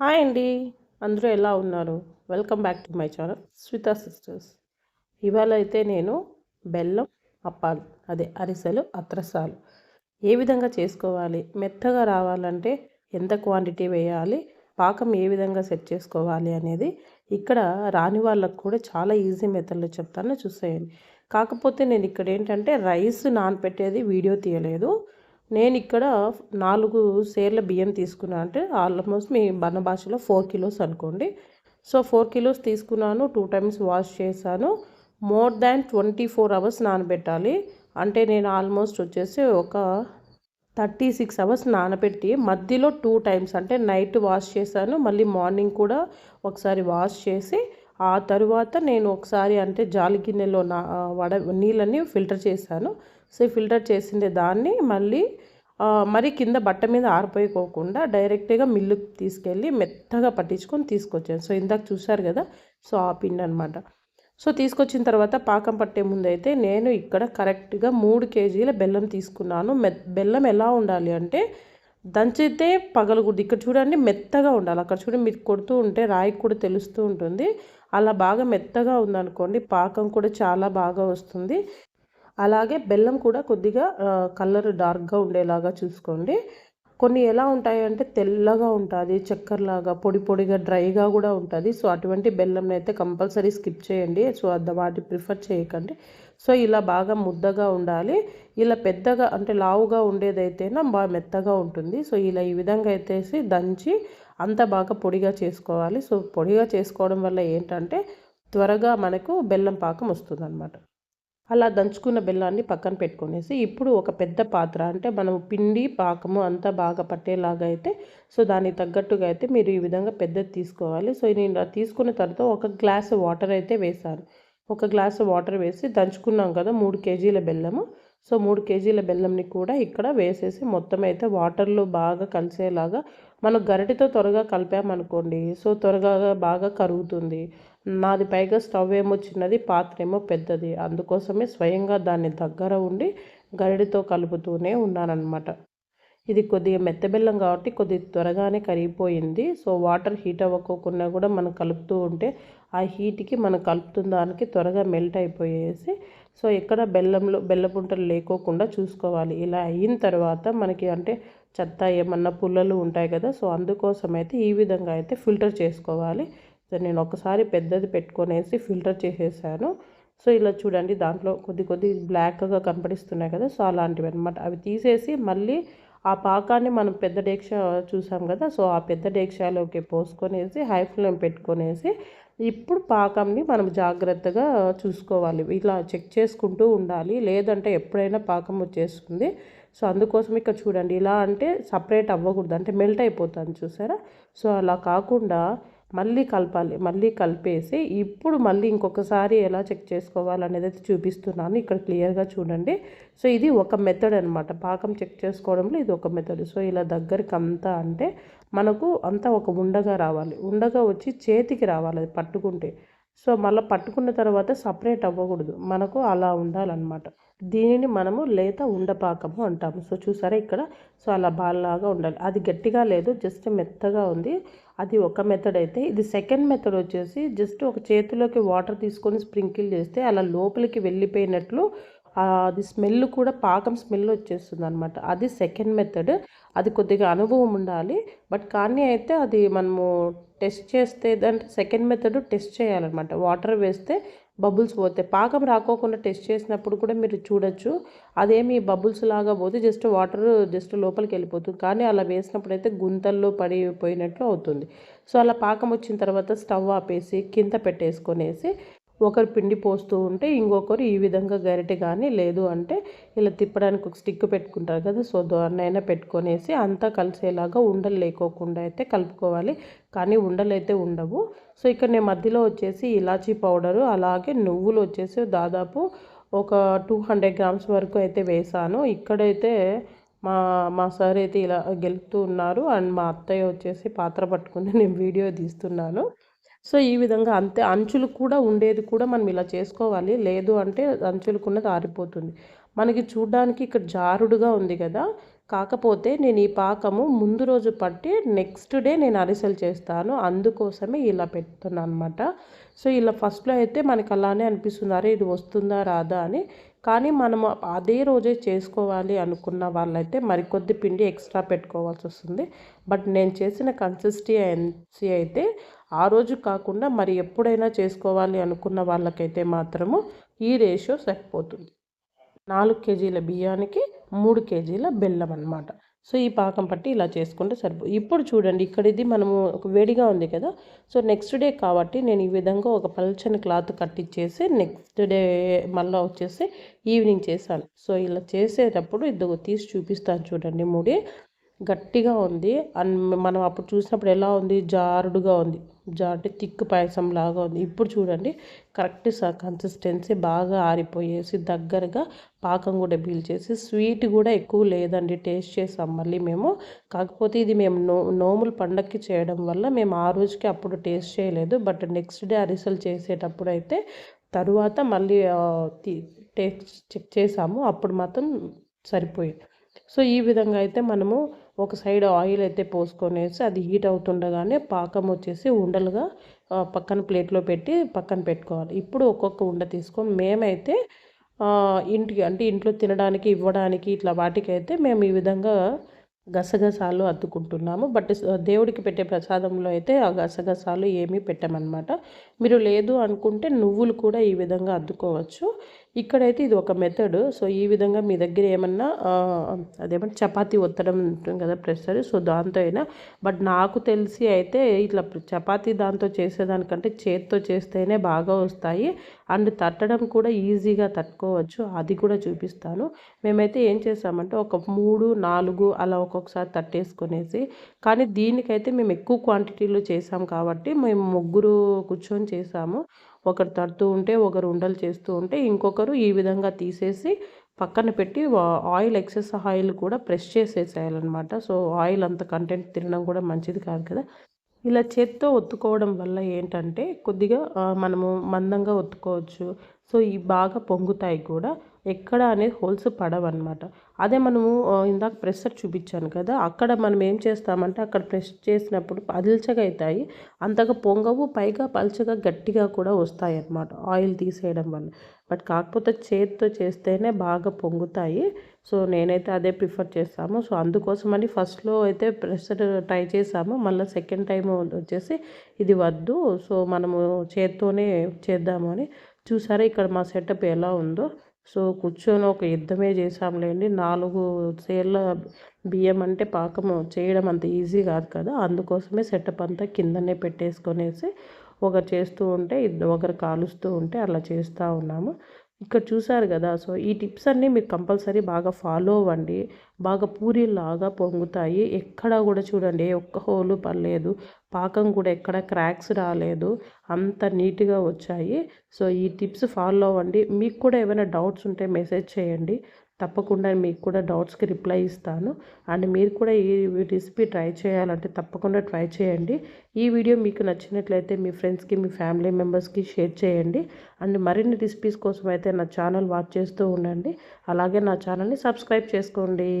Hi అండి. అందరూ ఎలా ఉన్నారు? Welcome back to my channel Swita sisters. ఇవాళ అయితే నేను బెల్లం అప్పాలు అదే అరిసెలు అత్రసాలు ఏ విధంగా చేసుకోవాలి మెత్తగా రావాలంటే ఎంత క్వాంటిటీ వేయాలి పాకం ఏ విధంగా సెట్ చేసుకోవాలి అనేది ఇక్కడ రాని వాళ్ళకు కూడా చాలా ఈజీ మెథడ్లో చెప్తాను. చూసేయండి. కాకపోతే నేను ఇక్కడ ఏంటంటే రైస్ నానపెట్టేది వీడియో తీయలేదు. నేను ఇక్కడ నాలుగు సేర్ల బియ్యం తీసుకున్నా. అంటే ఆల్మోస్ట్ మీ బన్న భాషలో ఫోర్ కిలోస్ అనుకోండి. సో ఫోర్ కిలోస్ తీసుకున్నాను టూ టైమ్స్ వాష్ చేశాను. More than twenty four hours నానబెట్టాలి. అంటే నేను ఆల్మోస్ట్ వచ్చేసి ఒక థర్టీ సిక్స్ అవర్స్ నానబెట్టి మధ్యలో టూ టైమ్స్ అంటే నైట్ వాష్ చేశాను. మళ్ళీ మార్నింగ్ కూడా ఒకసారి వాష్ చేసి ఆ తరువాత నేను ఒకసారి అంటే జాలి గిన్నెలో నా వడ నీళ్ళని ఫిల్టర్ చేశాను. సో ఫిల్టర్ చేసిండే దాన్ని మళ్ళీ మరి కింద బట్ట మీద ఆరిపోయిపోకుండా డైరెక్ట్గా మిల్లుకి తీసుకెళ్ళి మెత్తగా పట్టించుకొని తీసుకొచ్చాను. సో ఇందాక చూశారు కదా సో ఆ పిండి అనమాట సో తీసుకొచ్చిన తర్వాత పాకం పట్టే ముందు అయితే నేను ఇక్కడ కరెక్ట్గా మూడు కేజీల బెల్లం తీసుకున్నాను. మె బెల్లం ఎలా ఉండాలి అంటే దంచితే పగలకూడదు ఇక్కడ చూడండి మెత్తగా ఉండాలి. అక్కడ చూడండి మీరు కొడుతూ ఉంటే రాయికి కూడా తెలుస్తూ ఉంటుంది. అలా బాగా మెత్తగా ఉందనుకోండి పాకం కూడా చాలా బాగా వస్తుంది. అలాగే బెల్లం కూడా కొద్దిగా కలర్ డార్క్గా ఉండేలాగా చూసుకోండి. కొన్ని ఎలా ఉంటాయంటే తెల్లగా ఉంటుంది చక్కెరలాగా పొడి పొడిగా డ్రైగా కూడా ఉంటుంది. సో అటువంటి బెల్లం అయితే కంపల్సరీ స్కిప్ చేయండి. సో అది వాటి ప్రిఫర్ చేయకండి. సో ఇలా బాగా ముద్దగా ఉండాలి. ఇలా పెద్దగా అంటే లావుగా ఉండేదైతేనా బాగా మెత్తగా ఉంటుంది. సో ఇలా ఈ విధంగా అయితే దంచి అంత బాగా పొడిగా చేసుకోవాలి. సో పొడిగా చేసుకోవడం వల్ల ఏంటంటే త్వరగా మనకు బెల్లం పాకం వస్తుందన్నమాట. అలా దంచుకున్న బెల్లాన్ని పక్కన పెట్టుకునేసి ఇప్పుడు ఒక పెద్ద పాత్ర అంటే మనం పిండి పాకము అంతా బాగా పట్టేలాగా అయితే సో దానికి తగ్గట్టుగా అయితే మీరు ఈ విధంగా పెద్దది తీసుకోవాలి. సో నేను తీసుకున్న తర్వాత ఒక గ్లాస్ వాటర్ అయితే వేశాను. ఒక గ్లాసు వాటర్ వేసి దంచుకున్నాం కదా మూడు కేజీల బెల్లము. సో మూడు కేజీల బెల్లంని కూడా ఇక్కడ వేసేసి మొత్తం అయితే వాటర్లో బాగా కలిసేలాగా మనం గరిటితో త్వరగా కలిపామనుకోండి సో త్వరగా బాగా కరుగుతుంది. నాది పైగా స్టవ్ ఏమో చిన్నది పాత్ర ఏమో పెద్దది. అందుకోసమే స్వయంగా దాన్ని దగ్గర ఉండి గరిడితో కలుపుతూనే ఉన్నానన్నమాట. ఇది కొద్దిగా మెత్తబెల్లం కాబట్టి కొద్దిగా త్వరగానే కరిగిపోయింది. సో వాటర్ హీట్ అవ్వకోకుండా కూడా మనం కలుపుతూ ఉంటే ఆ హీట్కి మనం కలుపుతున్న దానికి త్వరగా మెల్ట్ అయిపోయేసి సో ఎక్కడ బెల్లంలో బెల్లపుంటలు లేకోకుండా చూసుకోవాలి. ఇలా అయిన తర్వాత మనకి అంటే చెత్త ఏమన్నా పుల్లలు ఉంటాయి కదా సో అందుకోసం అయితే ఈ విధంగా అయితే ఫిల్టర్ చేసుకోవాలి. సో నేను ఒకసారి పెద్దది పెట్టుకొనేసి ఫిల్టర్ చేసేసాను. సో ఇలా చూడండి దాంట్లో కొద్ది కొద్ది బ్లాక్గా కనపడిస్తున్నాయి కదా సో అలాంటివి అనమాట అవి తీసేసి మళ్ళీ ఆ పాకాన్ని మనం పెద్ద డేక్ష చూసాం కదా సో ఆ పెద్ద డేక్షలోకి పోసుకొనేసి హై ఫ్లేమ్ పెట్టుకొనేసి ఇప్పుడు పాకంని మనం జాగ్రత్తగా చూసుకోవాలి. ఇలా చెక్ చేసుకుంటూ ఉండాలి. లేదంటే ఎప్పుడైనా పాకం వచ్చేస్తుంది. సో అందుకోసం ఇక్కడ చూడండి. ఇలా అంటే సపరేట్ అవ్వకూడదు. అంటే మెల్ట్ అయిపోతుంది చూసారా? సో అలా కాకుండా మళ్ళీ కలపాలి మళ్ళీ కలిపేసి ఇప్పుడు మళ్ళీ ఇంకొకసారి ఎలా చెక్ చేసుకోవాలనేది అయితే చూపిస్తున్నాను. ఇక్కడ క్లియర్గా చూడండి. సో ఇది ఒక మెథడ్ అనమాట పాకం చెక్ చేసుకోవడంలో ఇది ఒక మెథడ్ సో ఇలా దగ్గరికి అంతా అంటే మనకు అంతా ఒక ఉండగా రావాలి. ఉండగా వచ్చి చేతికి రావాలి అది పట్టుకుంటే. సో మళ్ళీ పట్టుకున్న తర్వాత సపరేట్ అవ్వకూడదు. మనకు అలా ఉండాలన్నమాట. దీనిని మనము లేత ఉండపాకము అంటాము. సో చూసారా ఇక్కడ? సో అలా బాల్లాగా ఉండాలి. అది గట్టిగా లేదు జస్ట్ మెత్తగా ఉంది. అది ఒక మెథడ్ అయితే. ఇది సెకండ్ మెథడ్ వచ్చేసి జస్ట్ ఒక చేతిలోకి వాటర్ తీసుకొని స్ప్రింకిల్ చేస్తే అలా లోపలికి వెళ్ళిపోయినట్లు అది స్మెల్ కూడా పాకం స్మెల్ వచ్చేస్తుంది అనమాట అది సెకండ్ మెథడ్ అది కొద్దిగా అనుభవం ఉండాలి. బట్ కానీ అయితే అది మనము టెస్ట్ చేస్తే అంటే సెకండ్ మెథడ్ టెస్ట్ చేయాలన్నమాట. వాటర్ వేస్తే బబుల్స్ పోతే పాకం రాకోకుండా టెస్ట్ చేసినప్పుడు కూడా మీరు చూడొచ్చు. అదేమి బబుల్స్ లాగా పోతే జస్ట్ వాటర్ జస్ట్ లోపలికి వెళ్ళిపోతుంది. కానీ అలా వేసినప్పుడు అయితే గుంతల్లో పడిపోయినట్లు అవుతుంది. సో అలా పాకం వచ్చిన తర్వాత స్టవ్ ఆపేసి కింద పెట్టేసుకొనేసి ఒకరు పిండి పోస్తూ ఉంటే ఇంకొకరు ఈ విధంగా గరిటె కానీ లేదు అంటే ఇలా తిప్పడానికి ఒక స్టిక్ పెట్టుకుంటారు కదా సో దాన్నైనా పెట్టుకొనేసి అంతా కలిసేలాగా ఉండలు లేకోకుండా అయితే కలుపుకోవాలి. కానీ ఉండలు అయితే ఉండవు. సో ఇక్కడ నేను మధ్యలో వచ్చేసి ఇలాచీ పౌడరు అలాగే నువ్వులు వచ్చేసి దాదాపు ఒక టూ హండ్రెడ్ గ్రామ్స్ వరకు అయితే వేసాను. ఇక్కడైతే మా మా సార్ అయితే ఇలా గెలుపుతూ ఉన్నారు. అండ్ మా అత్తయ్య వచ్చేసి పాత్ర పట్టుకుని నేను వీడియో తీస్తున్నాను. సో ఈ విధంగా అంతే అంచులు కూడా ఉండేది కూడా మనం ఇలా చేసుకోవాలి. లేదు అంటే అంచులకున్నది ఆరిపోతుంది. మనకి చూడ్డానికి ఇక్కడ జారుడుగా ఉంది కదా. కాకపోతే నేను ఈ పాకము ముందు రోజు పట్టి నెక్స్ట్ డే నేను అరిసెలు చేస్తాను. అందుకోసమే ఇలా పెడుతున్నాను అనమాట సో ఇలా ఫస్ట్లో అయితే మనకు అలానే అనిపిస్తుంది. అరే ఇది వస్తుందా రాదా అని కానీ మనము అదే రోజే చేసుకోవాలి అనుకున్న వాళ్ళైతే మరికొద్ది పిండి ఎక్స్ట్రా పెట్టుకోవాల్సి వస్తుంది. బట్ నేను చేసిన కన్సిస్టెన్సీ అయితే ఆ రోజు కాకుండా మరి ఎప్పుడైనా చేసుకోవాలి అనుకున్న వాళ్ళకైతే మాత్రము ఈ రేషియో సరిపోతుంది. నాలుగు కేజీల బియ్యానికి మూడు కేజీల బెల్లం అనమాట సో ఈ పాకం పట్టి ఇలా చేసుకుంటే సరిపో ఇప్పుడు చూడండి ఇక్కడ ఇది మనము ఒక వేడిగా ఉంది కదా సో నెక్స్ట్ డే కాబట్టి నేను ఈ విధంగా ఒక పల్చని క్లాత్ కట్టించేసి నెక్స్ట్ డే మళ్ళీ వచ్చేసి ఈవినింగ్ చేశాను. సో ఇలా చేసేటప్పుడు ఇద్దరు తీసి చూపిస్తాను చూడండి ముడి. గట్టిగా ఉంది. అండ్ మనం అప్పుడు చూసినప్పుడు ఎలా ఉంది? జారుడుగా ఉంది. జాటి తిక్కు పాయసం లాగా ఉంది. ఇప్పుడు చూడండి కరెక్ట్ కన్సిస్టెన్సీ బాగా ఆరిపోయేసి దగ్గరగా పాకం కూడా పీల్చేసి స్వీట్ కూడా ఎక్కువ లేదండి టేస్ట్ చేసాం మళ్ళీ మేము. కాకపోతే ఇది మేము నో నోములు పండక్కి చేయడం వల్ల మేము ఆ రోజుకి అప్పుడు టేస్ట్ చేయలేదు. బట్ నెక్స్ట్ డే అరిసెలు చేసేటప్పుడు అయితే తరువాత మళ్ళీ టేస్ట్ చెక్ చేసాము. అప్పుడు మాత్రం సరిపోయింది. సో ఈ విధంగా అయితే మనము ఒక సైడ్ ఆయిల్ అయితే పోసుకొనేసి అది హీట్ అవుతుండగానే పాకం వచ్చేసి ఉండలుగా పక్కన ప్లేట్లో పెట్టి పక్కన పెట్టుకోవాలి. ఇప్పుడు ఒక్కొక్క ఉండ తీసుకొని మేమైతే ఇంటికి అంటే ఇంట్లో తినడానికి ఇవ్వడానికి ఇట్లా వాటికైతే మేము ఈ విధంగా గసగసాలు అద్దుకుంటున్నాము. బట్ దేవుడికి పెట్టే ప్రసాదంలో అయితే ఆ గసగసాలు ఏమీ పెట్టామన్నమాట. మీరు లేదు అనుకుంటే నువ్వులు కూడా ఈ విధంగా అద్దుకోవచ్చు. ఇక్కడైతే ఇది ఒక మెథడ్ సో ఈ విధంగా మీ దగ్గర ఏమన్నా అదేమన్నా చపాతీ ఒత్తడం ఉంటుంది కదా ప్రెషర్ సో దాంతో అయినా బట్ నాకు తెలిసి అయితే ఇట్లా చపాతీ దాంతో చేసేదానికంటే చేత్తో చేస్తేనే బాగా వస్తాయి. అండ్ తట్టడం కూడా ఈజీగా తట్టుకోవచ్చు. అది కూడా చూపిస్తాను. మేమైతే ఏం చేసామంటే ఒక మూడు నాలుగు అలా ఒక్కొక్కసారి తట్టేసుకునేసి కానీ దీనికైతే మేము ఎక్కువ క్వాంటిటీలో చేసాం కాబట్టి మేము ముగ్గురు కూర్చొని చేసాము. ఒకరు తడుతూ ఉంటే ఒకరు ఉండలు చేస్తూ ఉంటే ఇంకొకరు ఈ విధంగా తీసేసి పక్కన పెట్టి ఆయిల్ ఎక్సెస్ ఆయిల్ కూడా ప్రెస్ చేసేసేయాలన్నమాట. సో ఆయిల్ అంత కంటెంట్ తినడం కూడా మంచిది కాదు కదా. ఇలా చేత్తో ఒత్తుకోవడం వల్ల ఏంటంటే కొద్దిగా మనము మందంగా ఒత్తుకోవచ్చు. సో ఇవి బాగా పొంగుతాయి కూడా. ఎక్కడ అనేది హోల్స్ పడవన్నమాట. అదే మనము ఇందాక ప్రెషర్ చూపించాను కదా అక్కడ మనం ఏం చేస్తామంటే అక్కడ ప్రెస్ చేసినప్పుడు పల్చగా అవుతాయి అంతగా పొంగవు పైగా పల్చగా గట్టిగా కూడా వస్తాయి అన్నమాట ఆయిల్ తీసేయడం వల్ల. బట్ కాకపోతే చేతితో చేస్తేనే బాగా పొంగుతాయి. సో నేనైతే అదే ప్రిఫర్ చేస్తాము. సో అందుకోసమని ఫస్ట్లో అయితే ప్రెషర్ ట్రై చేసాము మళ్ళీ సెకండ్ టైం వచ్చేసి ఇది వద్దు. సో మనము చేత్తోనే చేద్దాము అని. చూసారా ఇక్కడ మా సెటప్ ఎలా ఉందో? సో కూర్చొని ఒక యుద్ధమే చేసాంలేండి నాలుగు సేర్ల బియ్యం అంటే పాకం చేయడం అంత ఈజీ కాదు కదా. అందుకోసమే సెటప్ అంతా కిందనే పెట్టేసుకొనేసి ఒకరు చేస్తూ ఉంటే ఒకరు కాలుస్తూ ఉంటే అలా చేస్తూ ఉన్నాము. ఇక్కడ చూసారు కదా. సో ఈ టిప్స్ అన్నీ మీరు కంపల్సరీ బాగా ఫాలో అవ్వండి. బాగా పూరీలాగా పొంగుతాయి. ఎక్కడ కూడా చూడండి ఒక్క హోలు పర్లేదు. పాకం కూడా ఎక్కడ క్రాక్స్ రాలేదు. అంత నీట్గా వచ్చాయి. సో ఈ టిప్స్ ఫాలో అవ్వండి. మీకు కూడా ఏమైనా డౌట్స్ ఉంటే మెసేజ్ చేయండి. తప్పకుండా మీకు కూడా డౌట్స్కి రిప్లై ఇస్తాను. అండ్ మీరు కూడా ఈ రెసిపీ ట్రై చేయాలంటే తప్పకుండా ట్రై చేయండి. ఈ వీడియో మీకు నచ్చినట్లయితే మీ ఫ్రెండ్స్కి మీ ఫ్యామిలీ మెంబర్స్కి షేర్ చేయండి. అండ్ మరిన్ని రెసిపీస్ కోసం అయితే నా ఛానల్ వాచ్ చేస్తూ ఉండండి. అలాగే నా ఛానల్ని సబ్స్క్రైబ్ చేసుకోండి.